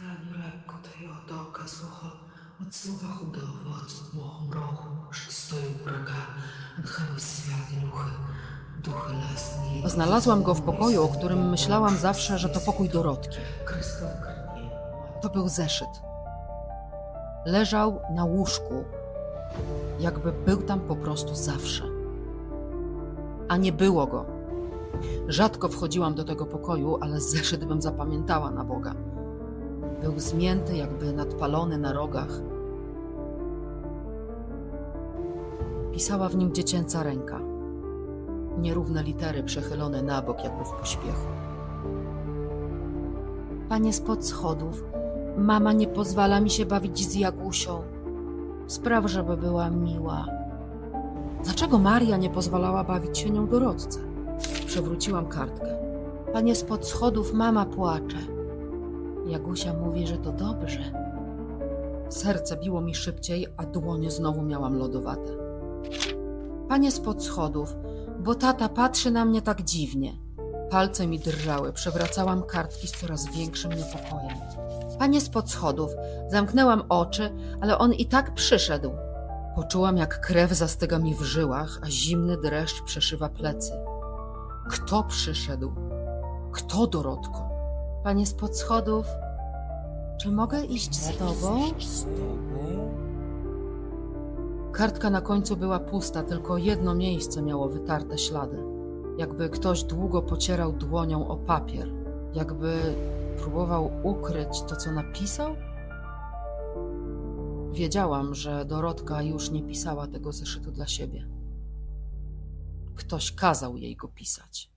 Lekko Twoje sucho, od od odchały świat ruchy, duchy. Znalazłam go w pokoju, o którym myślałam zawsze, że to pokój Dorotki. To był zeszyt. Leżał na łóżku, jakby był tam po prostu zawsze. A nie było go. Rzadko wchodziłam do tego pokoju, ale zeszyt bym zapamiętała na Boga. Był zmięty, jakby nadpalony na rogach. Pisała w nim dziecięca ręka. Nierówne litery przechylone na bok, jakby w pośpiechu. Panie spod schodów, mama nie pozwala mi się bawić z Jagusią. Spraw, żeby była miła. Dlaczego Maria nie pozwalała bawić się nią Dorotce? Przewróciłam kartkę. Panie spod schodów, mama płacze. Jagusia mówi, że to dobrze. Serce biło mi szybciej, a dłonie znowu miałam lodowate. Panie spod schodów, bo tata patrzy na mnie tak dziwnie. Palce mi drżały, przewracałam kartki z coraz większym niepokojem. Panie spod schodów, zamknęłam oczy, ale on i tak przyszedł. Poczułam, jak krew zastyga mi w żyłach, a zimny dreszcz przeszywa plecy. Kto przyszedł? Kto, Dorotko? Panie spod schodów, czy mogę iść z tobą? Kartka na końcu była pusta, tylko jedno miejsce miało wytarte ślady. Jakby ktoś długo pocierał dłonią o papier, jakby próbował ukryć to, co napisał. Wiedziałam, że Dorotka już nie pisała tego zeszytu dla siebie. Ktoś kazał jej go pisać.